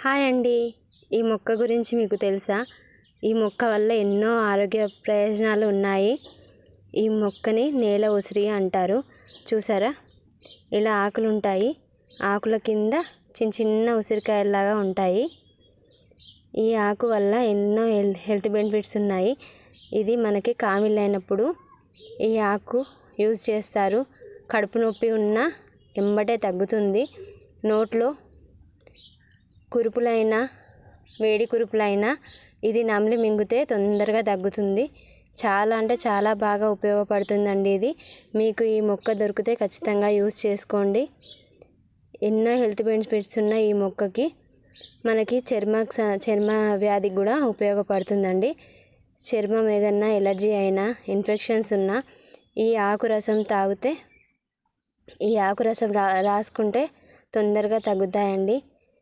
Hi అండి. ఈ మొక్క గురించి మీకు తెలుసా? ఈ మొక్క వల్ల ఎన్నో ఆరోగ్య ప్రయోజనాలు ఉన్నాయి. ఈ మొక్కని నేల ఉసిరి అంటారు. చూసారా? ఇలా ఆకులు ఉంటాయి. ఆకుల కింద చిన్న చిన్న ఉసిరికాయలాగా ఉంటాయి. ఈ ఆకు వల్ల ఎన్నో హెల్త్ బెనిఫిట్స్ ఉన్నాయి. ఇది మనకి కామిల్ ఈ ఆకు యూజ్ చేస్తారు. కడుపు నొప్పి ఉన్న ఎంబటే తగ్గుతుంది. నోట్లో కురుపులైనా వేడి కురుపులైనా ఇది నమిలి మింగితే తొందరగా తగ్గుతుంది. చాలా అంటే చాలా బాగా ఉపయోగపడుతుందండి ఇది. మీకు ఈ మొక్క దొరికితే ఖచ్చితంగా యూస్ చేసుకోండి. ఎన్నో హెల్త్ బెనిఫిట్స్ ఉన్న ఈ మొక్కకి మనకి చర్మ చర్మ వ్యాధికి కూడా ఉపయోగపడుతుందండి. చర్మం ఏదన్నా ఎలర్జీ అయినా ఇన్ఫెక్షన్స్ ఉన్నా ఈ ఆకు రసం తాగితే ఈ ఆకు రసం రా రాసుకుంటే తొందరగా తగ్గుతాయండి.